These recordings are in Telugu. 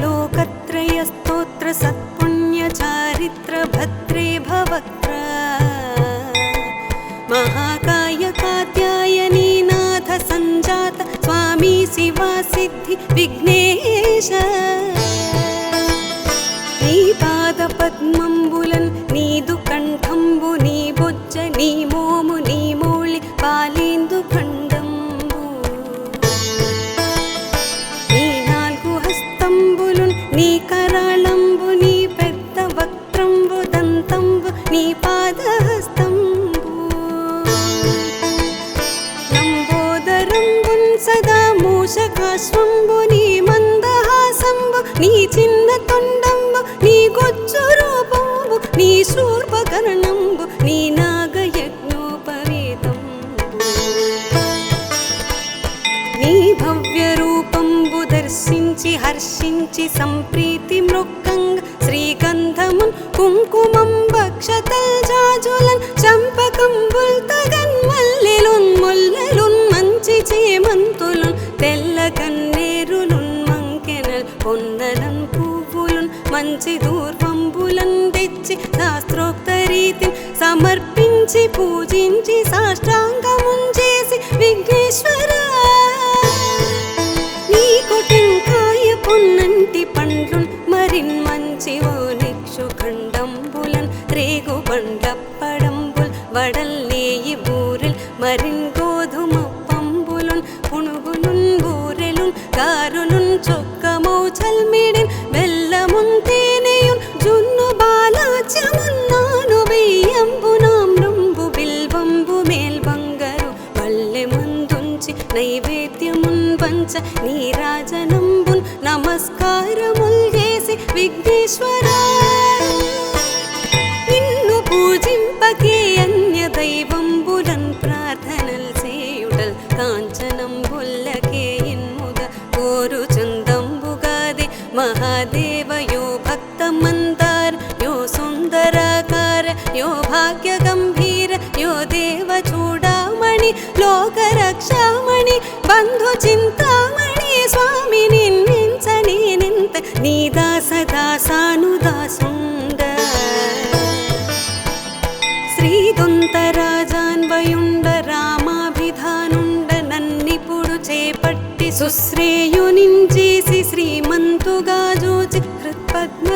लोकत्रयस्तोत्र सत्पुण्यचारित्रभद्रे भवत्र। महाकाय कात्यायनीनाथ सञ्जात स्वामी शिवासिद्धि विघ्नेश। श्रीपादपद्मम्बुल నీ పాదహస్తంబు లంబోదరంబున్ సదా మూషకాశ్వంబు నీ మందహాసంబు నీ చిన్న తొండంబు నీ గొచ్చు రూపంబు నీ శూర్పకరణంబు నీ నాగయజ్ఞోపవేతం నీ భవ్య రూపంబు దర్శించి హర్షించి సంప్రీతి మృక్ నుంచి మంచి తెచ్చి శాస్త్రోక్త రీతిని సమర్పించి పూజించి సాష్టాంగమున్ చేసి విఘ్నేశ్వర. నీ టెంకాయ పొన్నంటి పండ్లు మరిన్ మంచి ఓ నిక్షు ఖండంబులన్ రేగు బండప్పడంబుల్ వడల్ నేయి బూరిల్ మరిన్ గోధుమ పంబులున్ పుణుగులున్ బూరెలున్ కారులున్ చొక్క విఘ్నేశ్వర నీ దాస దాసాను దాసుండ శ్రీదొంతరాజాన్వయుండ రామాభిధానుండ నన్నిపుడు చేపట్టి సుశ్రేయునించేసి శ్రీమంతుగా జోచి హృత్పద్మ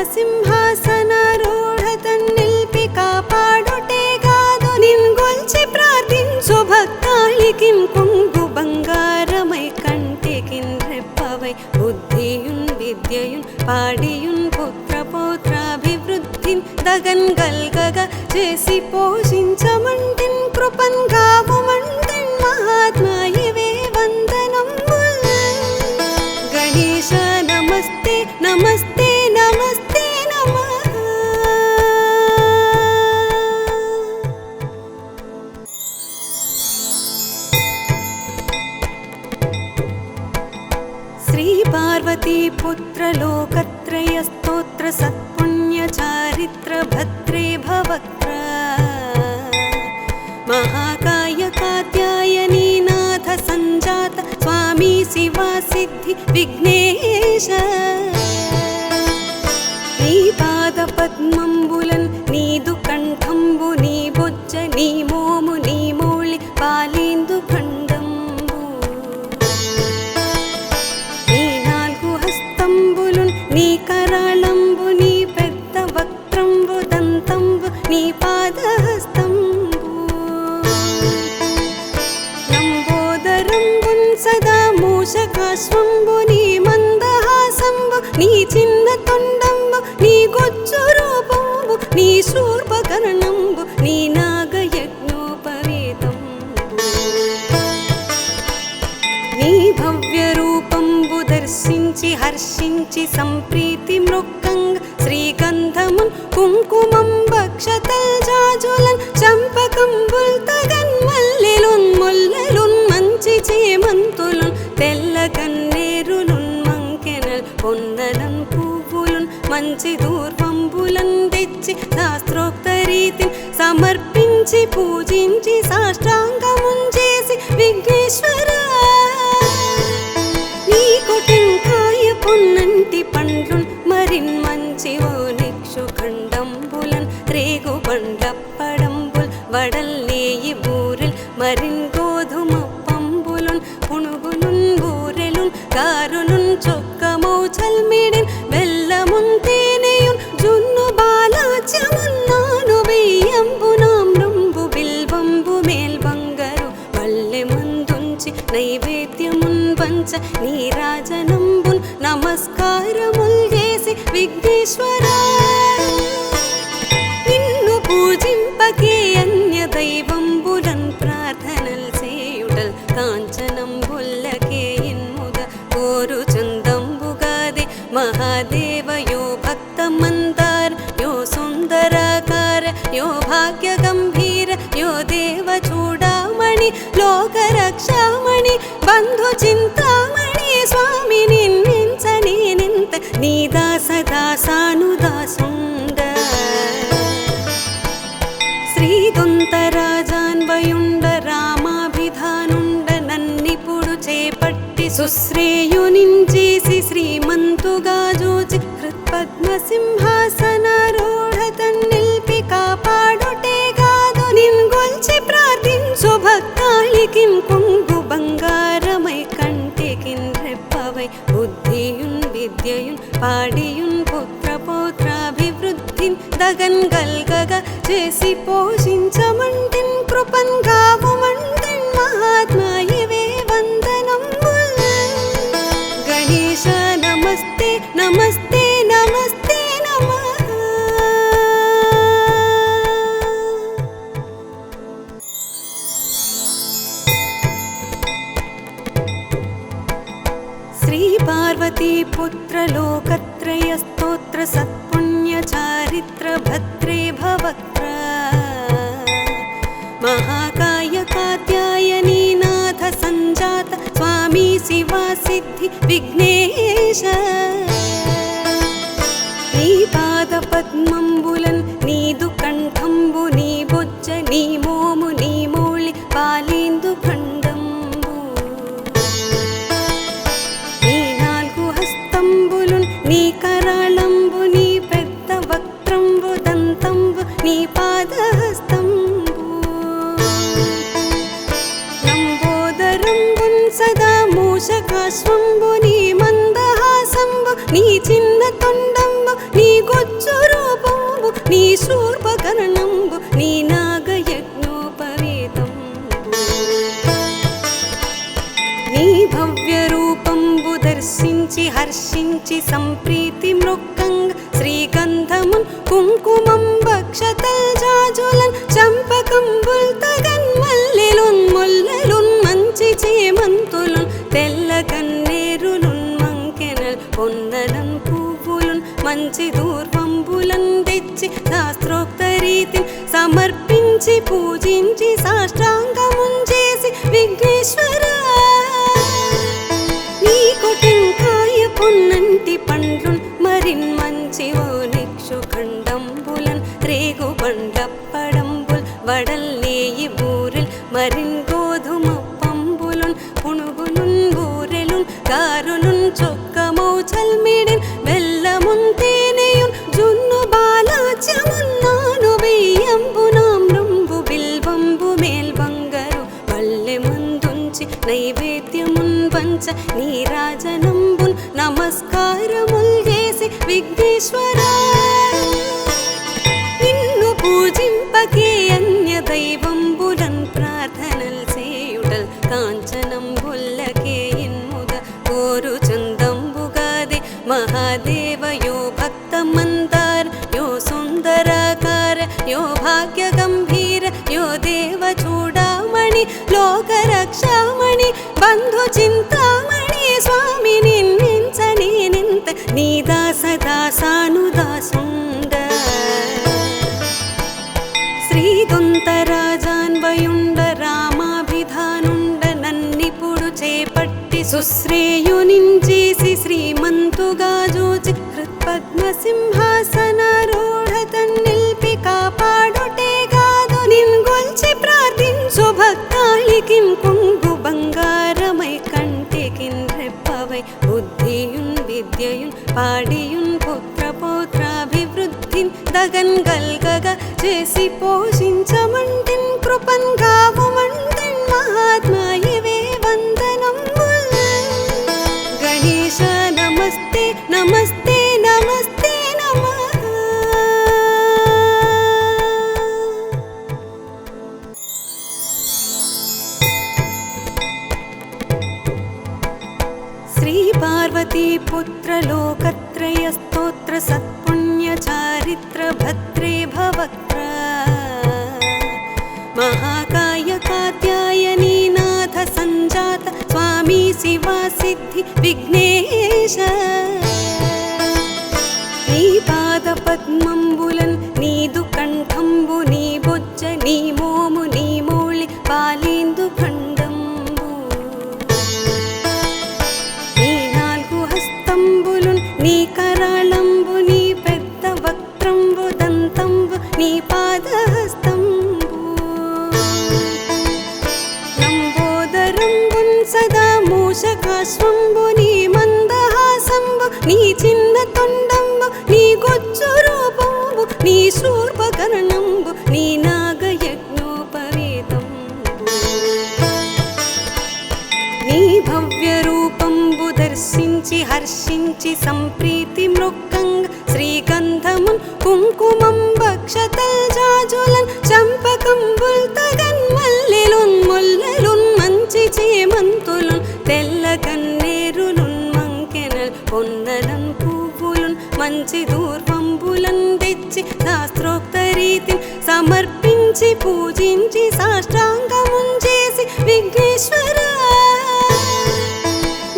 पार्वतीपुत्रलोकत्रयस्तोत्र सत्पुण्यचारित्रभद्रे भवत्र। महाकायकात्यायनी नाथ सञ्जात स्वामी शिवासिद्धि विघ्नेश। नीपादपद्मम्बुलन् नीदुकण्ठम्बु निबुज नि నీ చిన్న తొండంబు నీ గొచ్చు రూపంబు నీ శూర్పకర్ణంబు నీ నాగ యజ్ఞోపవేతం నీ భవ్య రూపంబు దర్శించి హర్షించి సంప్రీతి మృక్కంగ శ్రీగంధమున్ కుంకుమం భక్షతల్ జాజులన్ చంపకంబుల్ బూరెల్ నీ దాస దాసానుదాసుండ శ్రీదొంతరాజాన్వయుండ రామాభిధానుండ నన్నిపుడు చేపట్టి సుశ్రేయునించేసి శ్రీమంతుగా జోచి హృత్పద్మ సింహాసనారో చేసి పోషించమంటిన్ కృపన్ కావుమంటిన్ మహాత్మాయివే వందనం గణేశ నమస్తే నమస్తే నమస్తే నమః శ్రీ పార్వతీ పుత్ర లోకత్రయ స్తోత్ర సత్పుణ్య చారిత్ర భద్రే భవక్త్ర महाकाय कात्यायनी नाथ सञ्जात स्वामी शिवा सिद्धि विघ्नेश। नीपादपद्मम्बुलन् नीदुकण्ठ నీ చిన్న తొండంబు నీ గొచ్చు రూపంబు నీ శూర్పకరణంబు నీ నాగయజ్ఞోపవేతంబు. నీ భవ్య రూపంబు దర్శించి హర్షించి సంప్రీతి మృక్కంగ శ్రీగంధమున్ కుంకుమం భక్షతల్ జాజులన్ చంపకంబుల్ తగన్ మల్లెలున్ ముల్లెలున్ మంచి చేమంతులున్ నుంచి మంచి తెచ్చి శాస్త్రోక్త రీతిని సమర్పించి పూజించి సాష్టాంగమున్ చేసి విఘ్నేశ్వరా. నీ పొన్నంటి పండ్లు మరిన్ మంచి ఓ నిక్షు ఖండంబులన్ రేగు బండప్పడంబుల్ వడల్లేయి బూరెల్ మరిన్ నింత నీ దాస దాసానుదాసుండ శ్రీదొంతరాజాన్వయుండ రామాభిధానుండ నన్నిపుడు చేపట్టి సుశ్రేయునించేసి శ్రీమంతుగా జోచి హృత్పద్మ సింహాసనా పౌత్రాభివృద్ధిన్ దగన్ గల్గగ చేసి పోషించమంటిన్ కృపన్ గావుమంటన్ మహాత్మాయవే వందనం. గణేశ నమస్తే నమస్తే నమస్తే నమ. శ్రీ పార్వతీ పుత్రలోకత్రయ స్తోత్ర సత్పుణ్య भद्री भवत्र महाकाय कात्यायनी नाथ सञ्जात स्वामी शिवासिद्धि विघ्नेश नीपादपद्मम्बुलन् श्रीपादपद्मम्बुलन् नीदुकण्ठम्बुनिबोज नि నీ పాదహస్తంబు లంబోదరంబున్ సదా మూషకాశ్వంబు నీ మందహాసంబు నీ చిన్న తొండంబు నీ గొజ్జు రూపంబు నీ శూర్పకర్ణంబు నీ నాగయజ్ఞోపవేతంబు. నీ భవ్య రూపంబు దర్శించి హర్షించి మంచి దూర్వంబులన్ శాస్త్రోక్త రీతి సమర్పించి పూజించి సాష్టాంగముంచేసి విఘ్నేశ్వర.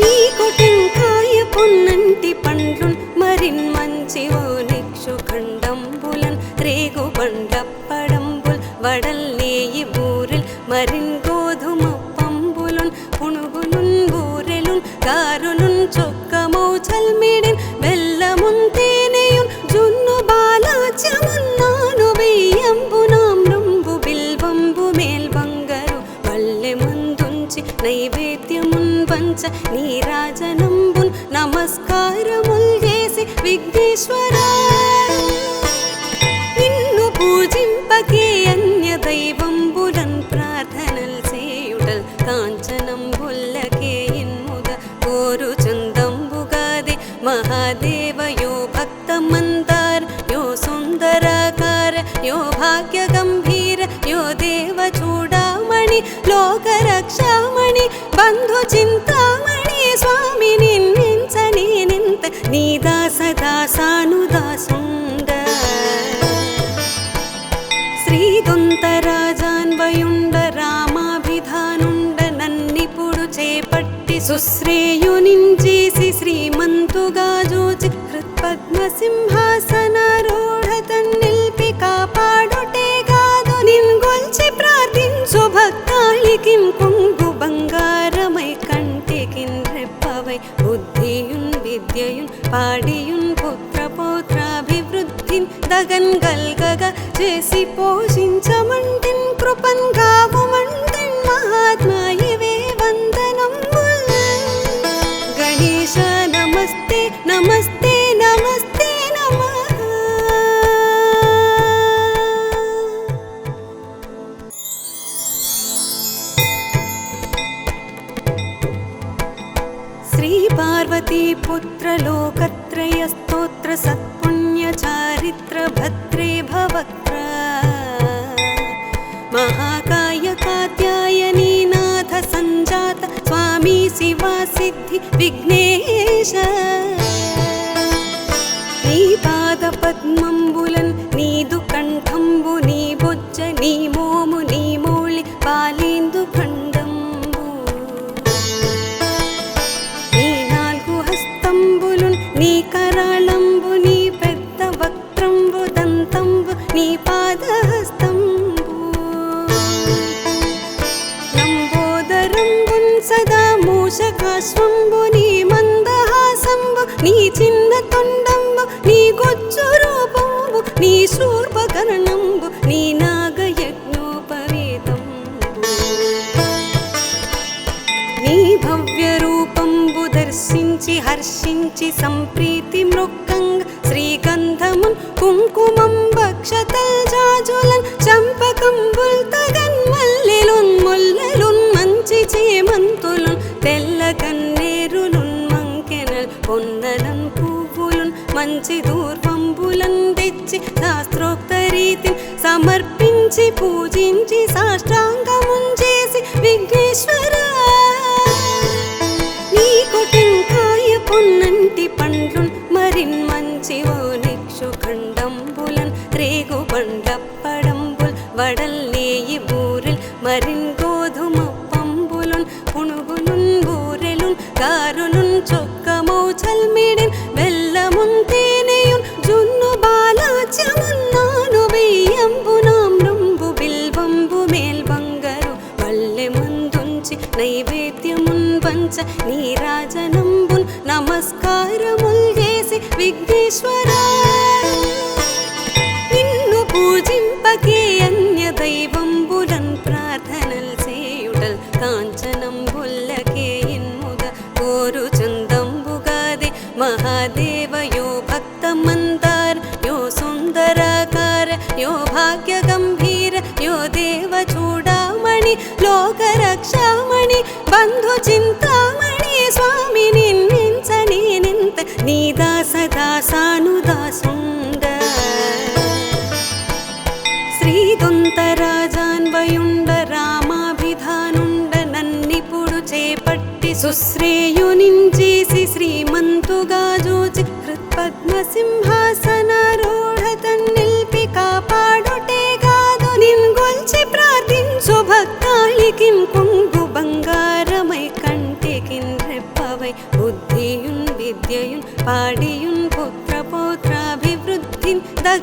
నీ కొటెంకాయ పొన్నంటి పండ్లున్ మరిన్ మంచి ఓ నిక్షు ఖండంబులన్ రేగు వడల్ నేయి బూరెల్ మరిన్ నీ దాస దాసానుదాసుండ శ్రీదొంతరాజాన్వయుండ రామాభిధానుండ నన్నిపుడు చేపట్టి సుశ్రేయునించేసి శ్రీమంతుగా జోచి హృత్పద్మ విద్యయున్ పాడియున్ పుత్ర పౌత్రాభివృద్ధిన్ దగన్ గల్గగ చేసి పోషించమంటిన్ पुत्र लोकत्रयस्तोत्र सत्पुण्यचारित्रभद्रे भवत्र। महाकाय कात्यायनीनाथ सञ्जात स्वामी शिवासिद्धि विघ्नेश। नीपादपद्मम्बुलन् మందహాసంబు చిన్న తొండంబు నీ గొచ్చు రూపంబు నీ శూర్పకరణంబు నీ నాగయజ్ఞోపవేతంబు. నీ భవ్య రూపంబు దర్శించి హర్షించి సంప్రీ మరిన్ గోధుమ పంబులున్ పుణుగులున్ బూరెలున్ కారులున్ చొక్కమౌ చల్మిడిన్ బెల్లమున్ తేనెయున్ జున్ను బాలాచ్యమున్నాను వెయ్యంబునామ్రంబు బిల్వంబు మేల్బంగరు వల్లె మందుంచి నైవేద్యమున్ పంచ నీరాజనంబున్ నమస్కారముల్ చేసి విఘ్నేశ్వరా निदासदासानुदास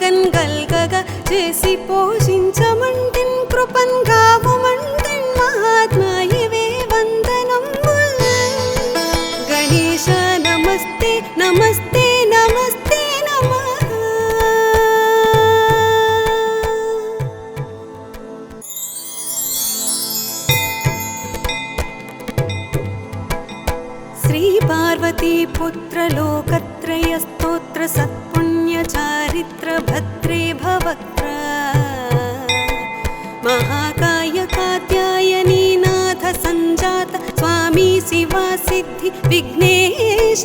పౌత్రాభివృద్ధిన్ దగన్ గల్గగ చేసి పోషించమంటిన్ కృపన్ గావుమంటిన్ మహాత్మా ఇవే వందనం. గణేశ నమస్తే నమస్తే నమస్తే నమ. శ్రీ పార్వతీ పుత్రలోకత్రయ స్తోత్ర సత్పుణ్య चारित्रभद्रे भवत्र महाकाय कात्यायनीनाथ सञ्जात स्वामी शिवासिद्धि विघ्नेश।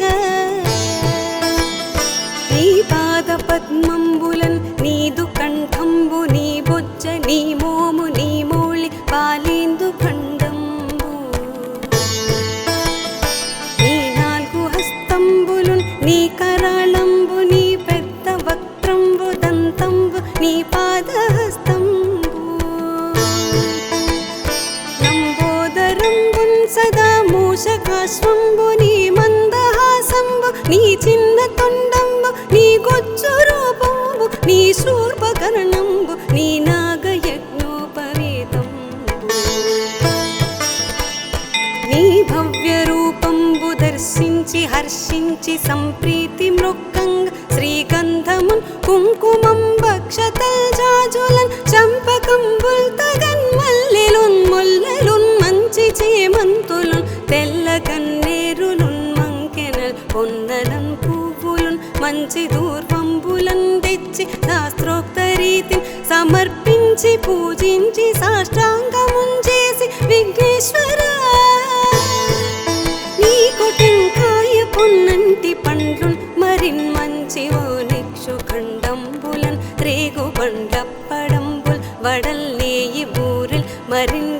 नीपादपद्मम्बुलन् नीदुकण्ठम्बु श्रीपादपद्मम्बुलन् नीदुकण्ठम्बुनीभुजनी నీ తొండంబు నీ గొచ్చు రూపంబు నీ శూర్పకర్ణంబు నీ నాగయజ్ఞోపవేతంబు. నీ భవ్య రూపంబు దర్శించి హర్షించి సంప్రీతి మృక్కంగ శ్రీగంధమున్ కుంకుమం భక్షతల్ జాజులన్ చంపకంబుల్ తగన్ మల్లెలున్ ముల్లెలున్ మంచి చేమంతులున్ తెల్ల కన్నేరులున్ మంకెనల్ పొందన పువ్వులున్ మంచి దూర్వంబులన్ తెచ్చి శాస్త్రోక్త రీతిని సమర్పించి పూజించి సాష్టాంగమున్ చేసి విఘ్నేశ్వర నీకు టెంకాయ పొన్నంటి పండ్లున్ మరిన్ మంచివో నిక్షు ఖండంబులన్ రేగు బండప్పడంబుల్ వడల్లేయి బూరెల్ మరిన్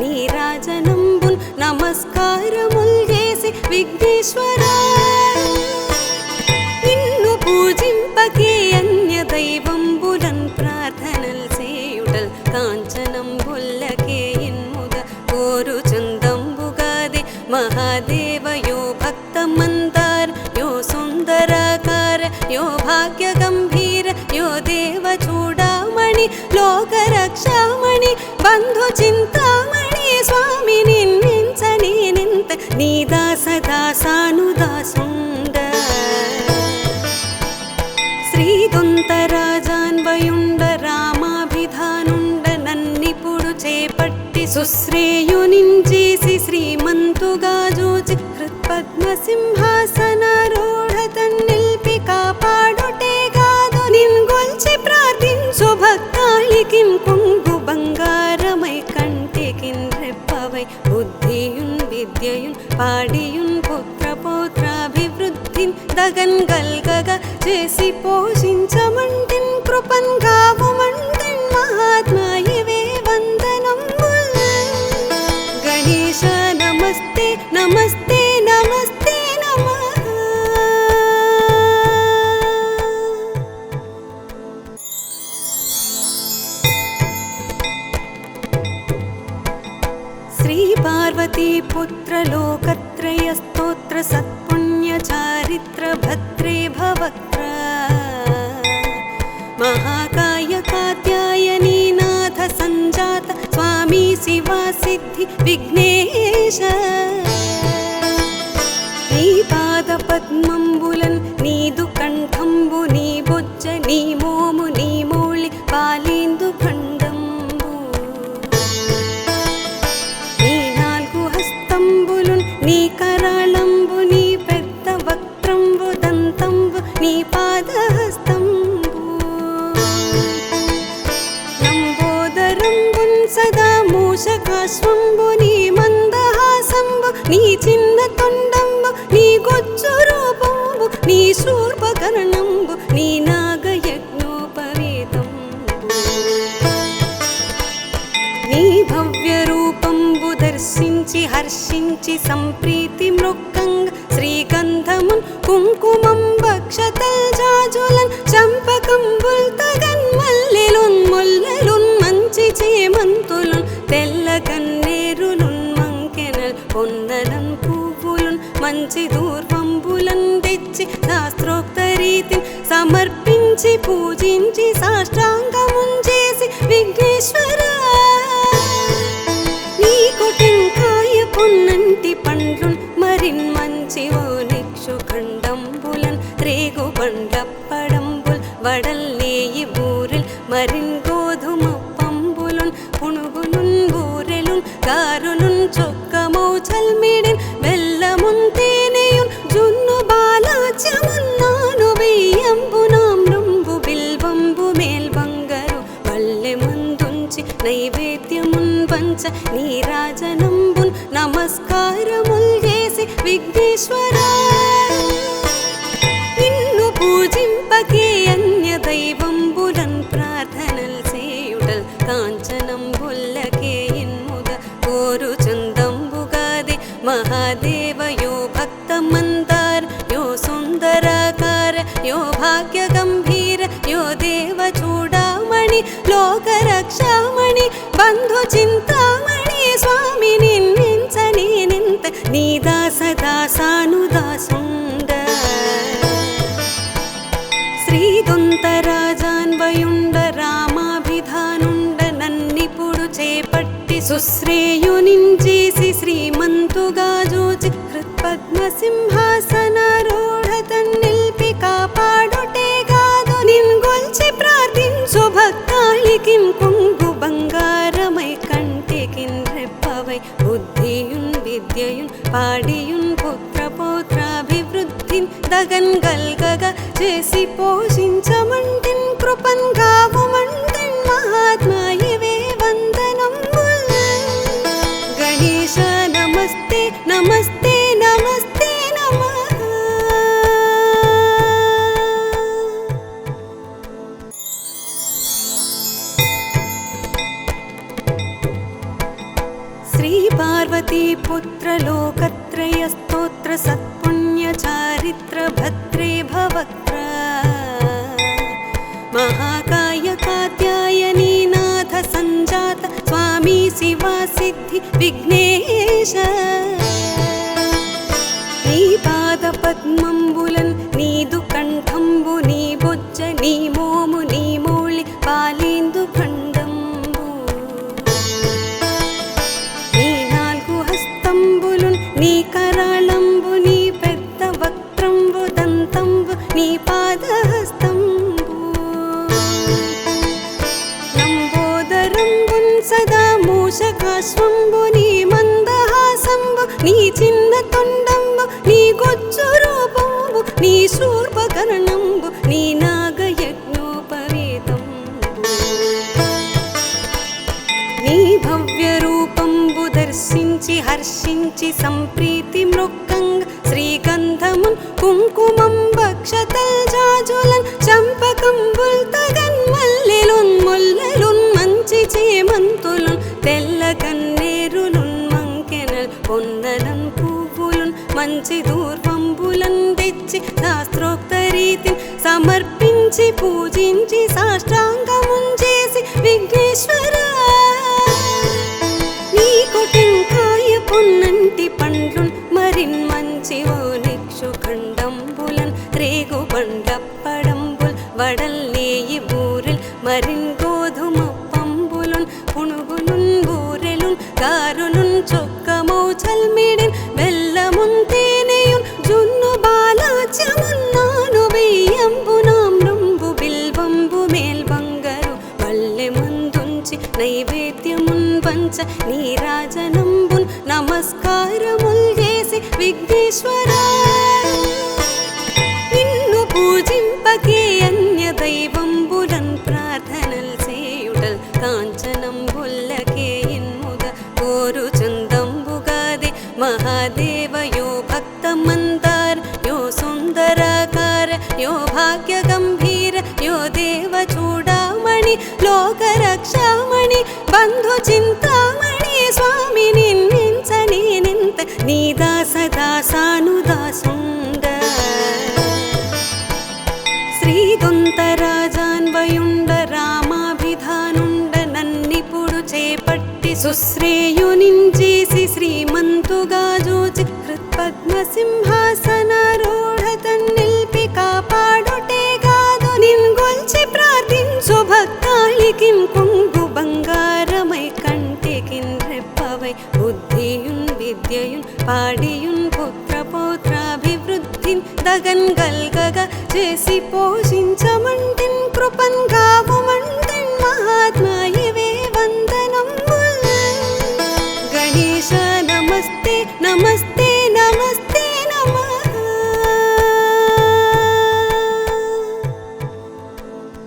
నీ రాజనంబున్ నమస్కారముల్ చేసి విఘ్నేశ్వర దాస దాసానుదాసుండ శ్రీదొంతరాజాన్వయుండ రామాభిధానుండ నన్నిపుడు చేపట్టి సుశ్రేయునించేసి శ్రీమంతుగా జోచి హృత్పద్మసింహా పౌత్రాభివృద్ధిన్ గల్గగ చేసి పోషించమంటిన్ కృపన్ గావుమంటిన్ మహాత్మా ఇవే వందనంబుల్ గణేశ నమస్తే నమస్తే నమస్తే నమ. శ్రీ పార్వతీ పుత్రలోకత్రయ స్తోత్ర సత్పుణ్య चारित्रभद्रे भवत्र महाकाय कात्यायनी नाथ सञ्जात स्वामी शिवासिद्धि विघ्नेश। नीपादपद्मम्बुलन् नीदुकण्ठम्बु निभुज्य నీ తొండంబు నీ గొచ్చు రూపంబు నీ శూర్పకర్ణంబు నీ నాగ నాగయజ్ఞోపవేతంబు. నీ భవ్య రూపంబు దర్శించి హర్షించి సంప్రీతి మృక్కంగ శ్రీగంధమున్ కుంకుమం భక్షతల్ జాజులన్ చంపకంబుల్ తగన్ మల్లెలున్ ముల్లెలున్ మంచి చేమంతులున్ తెల్ల కన్నేరులున్ మంకెనల్ పొన్నలం పువ్వులున్ మంచి దూర్వంబులన్ తెచ్చి శాస్త్రోక్త రీతిని సమర్పించి పూజించి సాష్టాంగమున్ చేసి విఘ్నేశ్వర నీకు టెంకాయ పొన్నంటి పండ్లున్ మరిన్ మంచి ఓ నిక్షు ఖండంబులన్ రేగు బండప్పడంబుల్ వడల్లేయి బూరెల్ మరిన్ ni నీ దాస దాసానుదాసుండ శ్రీదొంతరాజాన్వయుండ రామాభిధానుండ నన్నిపుడు చేపట్టి సుశ్రేయునించేసి శ్రీమంతుగా జోచి హృత్పద్మ సింహాసనారూఢ తన్నిల్పి కాపాడుటే కాదు నిన్గొల్చి ప్రార్థించు భక్తాళికిన్ పౌత్రాభివృద్ధిన్ దగన్ గల్గగా చేసి పోషించమంటిన్ కృపన్ కావమంటిన్ మహాత్మా ఇవే వందనంబుల్ గణేశ నమస్తే నమస్తే నమస్తే నమ. శ్రీ పార్వతీ పుత్రలోకత్రయ స్తోత్ర సత్పుణ్య पवित्रभद्रे भवत्र महाकाय कात्यायनी नाथ सञ्जात स्वामी शिवा सिद्धि विघ्नेश। नीपादपद्मम्बुलन् नीदुकण्ठ కాచి సంప్రీతి మృక్కంగ్ శ్రీగంధమం కుంకుమం భక్షతల్ జాజులన్ చంపకంబుల్ తగన్ మల్లెలున్ ముల్లెలున్ మంచి చేమంతులున్ తెల్ల కన్నేరులున్ మంకెనల్ పొన్నలం పువ్వులున్ మంచి దూర్వ மறின்கோ श्रीकुन्तराजान्वयुण्ड रामाभिधाण्ड नेपटि सुश्रेयो श्रीमन्तु गाजोकृत्पद्मसिंहासनरूढन्निल्पि कापा గల్గగా చేసి పోషించమంటిన్ కృపంగా